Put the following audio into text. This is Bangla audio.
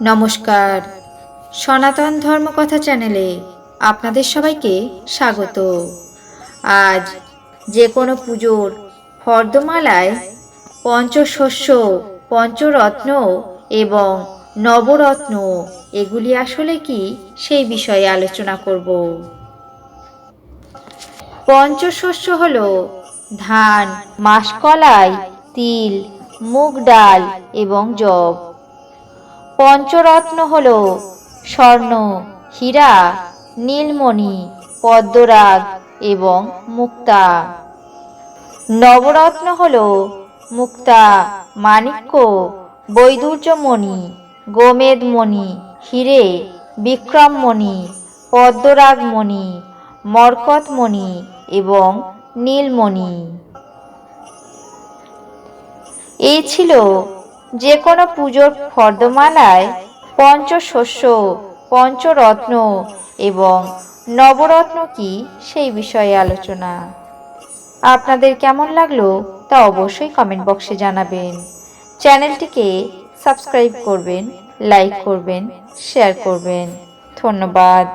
নমস্কার। সনাতন ধর্মকথা চ্যানেলে আপনাদের সবাইকে স্বাগত। আজ যে কোনো পুজোর ফর্দমালায় পঞ্চশস্য, পঞ্চরত্ন এবং নবরত্ন, এগুলি আসলে কি সেই বিষয়ে আলোচনা করব। পঞ্চশস্য হল ধান, মাসকলাই, তিল, মুগ ডাল এবং জব পঞ্চরত্ন হল স্বর্ণ, হীরা, নীলমণি, পদ্মরাগ এবং মুক্তা। নবরত্ন হল মুক্তা, মাণিক্য, বৈদুর্যমণি, গোমেদমণি, হিরে, বিক্রমমণি, পদ্মরাগমণি, মরকতমণি এবং নীলমণি। এই ছিল যে কোনো পুজোর ফর্দমালায় পঞ্চশস্য, পঞ্চরত্ন এবং নবরত্ন কি সেই বিষয়ে আলোচনা। আপনাদের কেমন লাগল তা অবশ্যই কমেন্ট বক্সে জানাবেন। চ্যানেলটিকে সাবস্ক্রাইব করবেন লাইক করবেন শেয়ার করবেন। ধন্যবাদ।